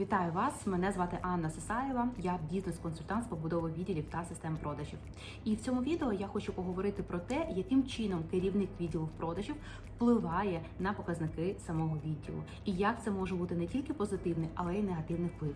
Вітаю вас! Мене звати Анна Сесаєва. Я бізнес-консультант з побудови відділів та систем продажів. І в цьому відео я хочу поговорити про те, яким чином керівник відділу продажів впливає на показники самого відділу, і як це може бути не тільки позитивний, але й негативний вплив.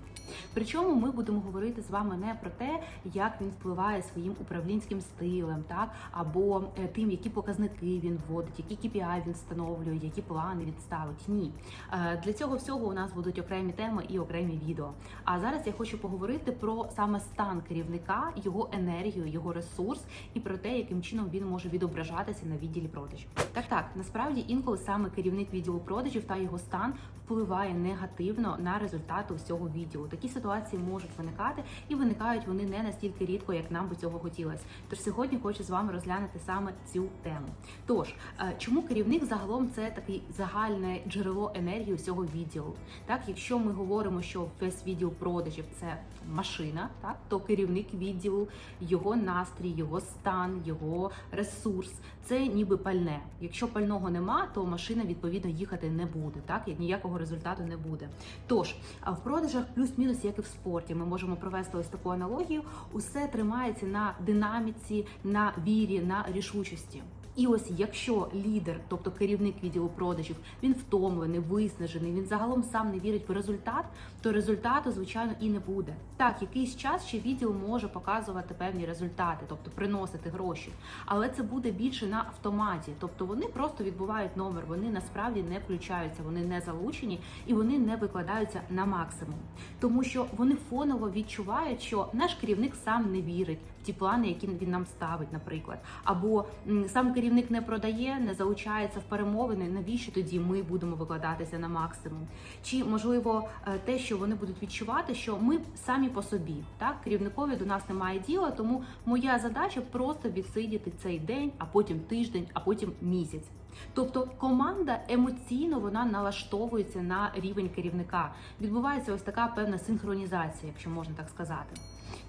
Причому ми будемо говорити з вами не про те, як він впливає своїм управлінським стилем, так або е, тим, які показники він вводить, які KPI він встановлює, які плани він ставить. Ні, Е, для цього всього у нас будуть окремі теми і окремі відео. А зараз я хочу поговорити про саме стан керівника, його енергію, його ресурс і про те, яким чином він може відображатися на відділі продажів. Так, так, насправді інколи саме керівник відділу продажів та його стан впливає негативно на результати усього відділу. Такі ситуації можуть виникати, і виникають вони не настільки рідко, як нам би цього хотілося. Тож сьогодні хочу з вами розглянути саме цю тему. Тож, е, чому керівник загалом це такий загальне джерело енергії усього відділу? Так, якщо ми говоримо, що весь відділ продажів це машина, так то керівник відділу, його настрій, його стан, його ресурс це ніби пальне. Якщо пального нема, то машина відповідно їхати не буде, так як ніякого результату не буде. Тож а в продажах плюс-мінус, як і в спорті, ми можемо провести ось таку аналогію. Усе тримається на динаміці, на вірі, на рішучості. І ось якщо лідер, тобто керівник відділу продажів, він втомлений, виснажений, він загалом сам не вірить в результат, то результату, звичайно, і не буде. Так, якийсь час ще відділ може показувати певні результати, тобто приносити гроші, але це буде більше на автоматі, тобто вони просто відбувають номер, вони насправді не включаються, вони не залучені і вони не викладаються на максимум, тому що вони фоново відчувають, що наш керівник сам не вірить в ті плани, які він нам ставить, наприклад, або сам керівник не продає, не залучається в перемовини. Навіщо тоді ми будемо викладатися на максимум? Чи можливо е, те, що вони будуть відчувати, що ми самі по собі, так керівникові до нас немає діла, тому моя задача просто відсидіти цей день, а потім тиждень, а потім місяць. Тобто команда емоційно вона налаштовується на рівень керівника. Відбувається ось така певна синхронізація, якщо можна так сказати.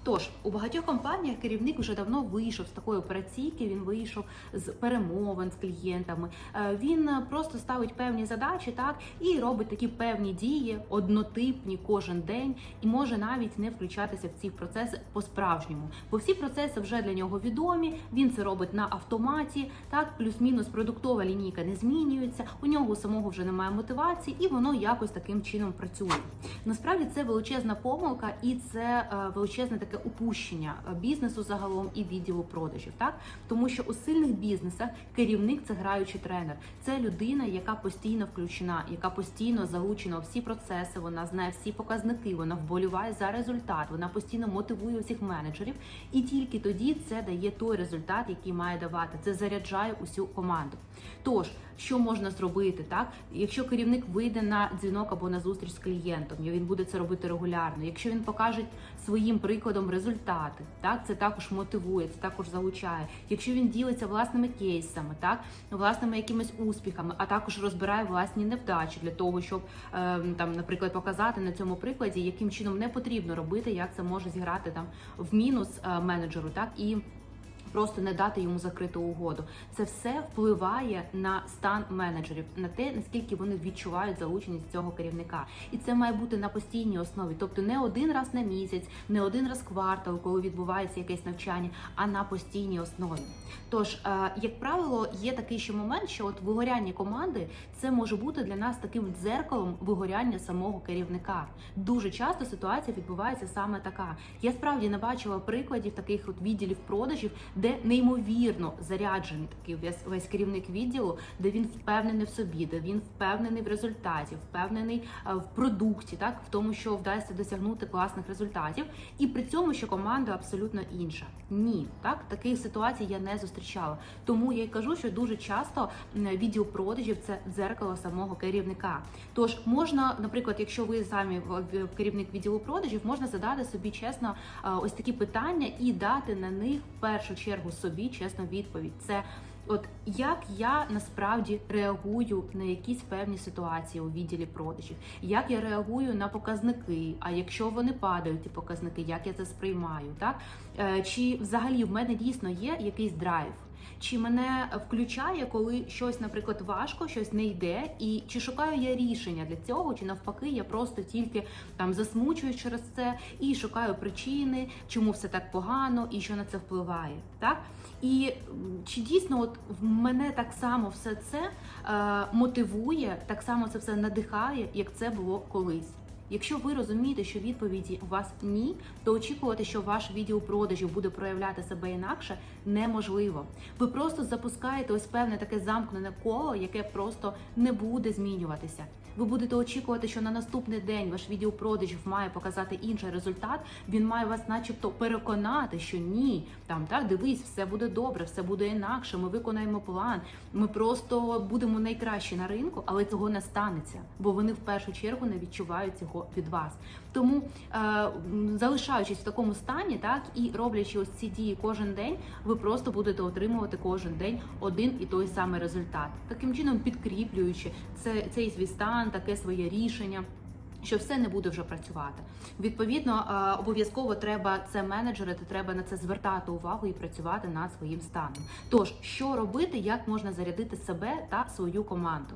Тож у багатьох компаніях керівник вже давно вийшов з такої операційки. Він вийшов з перемовин з клієнтами. Е, Він е, просто ставить певні задачі, так і робить такі певні дії, однотипні кожен день, і може навіть не включатися в ці процеси по-справжньому. Бо всі процеси вже для нього відомі. Він це робить на автоматі, так плюс-мінус продуктова лінійка не змінюється. У нього самого вже немає мотивації, і воно якось таким чином працює. Насправді це величезна помилка, і це е, величезне таке упущення е, бізнесу загалом і відділу продажів, так тому що у сильних бізнесах керівник це граючий тренер. Це людина, яка постійно включена, яка постійно залучена у всі процеси. Вона знає всі показники, вона вболіває за результат, вона постійно мотивує усіх менеджерів, і тільки тоді це дає той результат, який має давати. Це заряджає усю команду. Тож, що можна зробити, так якщо керівник вийде на дзвінок або на зустріч з клієнтом, і він буде це робити регулярно. Якщо він покаже своїм прикладом результати, так? Це також мотивує, це також залучає. Якщо він ділиться власними кейсами, так? Власними якимись успіхами, а також розбирає власні невдачі для того, щоб е, там, наприклад, показати на цьому прикладі, яким чином не потрібно робити, як це може зіграти там в мінус е, менеджеру, так? І просто не дати йому закриту угоду. Це все впливає на стан менеджерів, на те наскільки вони відчувають залученість цього керівника, і це має бути на постійній основі, тобто не один раз на місяць, не один раз в квартал, коли відбувається якесь навчання, а на постійній основі. Тож, е, як правило, є такий ще момент, що от вигоряння команди це може бути для нас таким дзеркалом вигоряння самого керівника. Дуже часто ситуація відбувається саме така. Я справді не бачила прикладів таких от відділів продажів, де неймовірно заряджений такий весь, весь керівник відділу, де він впевнений в собі, де він впевнений в результаті, впевнений е, в продукті, так в тому, що вдасться досягнути класних результатів, і при цьому, що команда абсолютно інша. Ні, так таких ситуацій я не зустрічала. Тому я й кажу, що дуже часто відділ продажів це дзеркало самого керівника. Тож можна, наприклад, якщо ви самі керівник відділу продажів, можна задати собі чесно е, ось такі питання і дати на них першу чергу собі чесну відповідь. Це От як я насправді реагую на якісь певні ситуації у відділі продажів, як я реагую на показники, а якщо вони падають, ті показники, як я це сприймаю, так Е, чи взагалі в мене дійсно є якийсь драйв? Чи мене включає, коли щось, наприклад, важко, щось не йде, і чи шукаю я рішення для цього, чи навпаки, я просто тільки там засмучуюсь через це і шукаю причини, чому все так погано і що на це впливає, так? І чи дійсно от в мене так само все це е, мотивує, так само це все надихає, як це було колись? Якщо ви розумієте, що відповіді у вас ні, то очікувати, що ваш відділ продажів буде проявляти себе інакше, неможливо. Ви просто запускаєте ось певне таке замкнене коло, яке просто не буде змінюватися. Ви будете очікувати, що на наступний день ваш відділ продажів має показати інший результат. Він має вас, начебто, переконати, що ні, там так дивись, все буде добре, все буде інакше. Ми виконаємо план. Ми просто будемо найкращі на ринку, але цього не станеться, бо вони в першу чергу не відчувають цього від вас. Тому, е, залишаючись в такому стані, так і роблячи ось ці дії кожен день, ви просто будете отримувати кожен день один і той самий результат. Таким чином, підкріплюючи це, цей свій стан, таке своє рішення. Що все не буде вже працювати. Відповідно, е, обов'язково треба це менеджерити, треба на це звертати увагу і працювати над своїм станом. Тож, що робити, як можна зарядити себе та свою команду?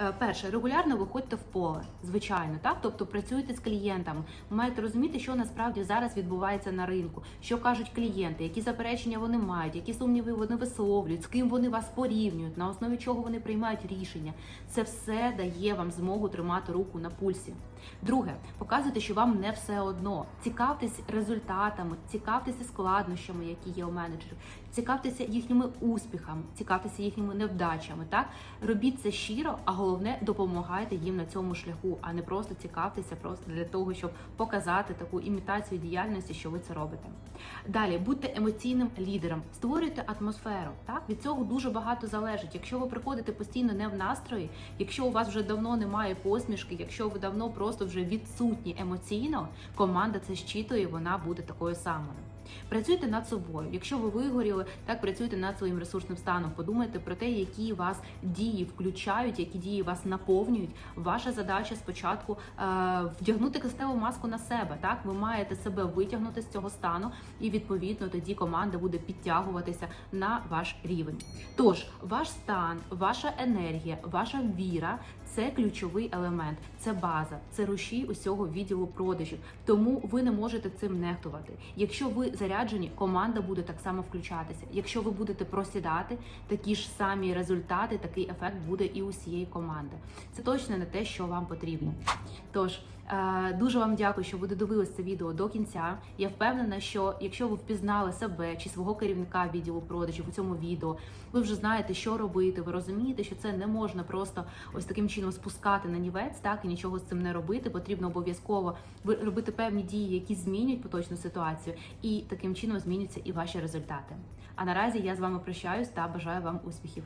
Е, Перше, регулярно виходьте в поле, звичайно, так тобто працюйте з клієнтами. Маєте розуміти, що насправді зараз відбувається на ринку, що кажуть клієнти, які заперечення вони мають, які сумніви вони висловлюють, з ким вони вас порівнюють, на основі чого вони приймають рішення. Це все дає вам змогу тримати руку на пульсі. Друге, показуйте, що вам не все одно. Цікавтесь результатами, цікавтеся складнощами, які є у менеджерів, цікавтеся їхніми успіхами, цікавтеся їхніми невдачами. Так робіть це щиро, а головне допомагайте їм на цьому шляху, а не просто цікавтеся просто для того, щоб показати таку імітацію діяльності, що ви це робите. Далі будьте емоційним лідером, створюйте атмосферу. Так від цього дуже багато залежить. Якщо ви приходите постійно не в настрої, якщо у вас вже давно немає посмішки, якщо ви давно просто вже відсутні емоційно, команда це щитує, вона буде такою самою. Працюйте над собою. Якщо ви вигоріли, так працюйте над своїм ресурсним станом. Подумайте про те, які вас дії включають, які дії вас наповнюють. Ваша задача спочатку е, вдягнути кистеву маску на себе. Так, ви маєте себе витягнути з цього стану, і відповідно тоді команда буде підтягуватися на ваш рівень. Тож, ваш стан, ваша енергія, ваша віра це ключовий елемент, це база, це рушій усього відділу продажів. Тому ви не можете цим нехтувати. Якщо ви заряджені, команда буде так само включатися. Якщо ви будете просідати, такі ж самі результати, такий ефект буде і усієї команди. Це точно не те, що вам потрібно. Тож. Е, Дуже вам дякую, що ви додивились це відео до кінця. Я впевнена, що якщо ви впізнали себе чи свого керівника відділу продажів у цьому відео, ви вже знаєте, що робити. Ви розумієте, що це не можна просто ось таким чином спускати на нівець, так і нічого з цим не робити. Потрібно обов'язково робити певні дії, які змінять поточну ситуацію, і таким чином зміняться і ваші результати. А наразі я з вами прощаюсь та бажаю вам успіхів.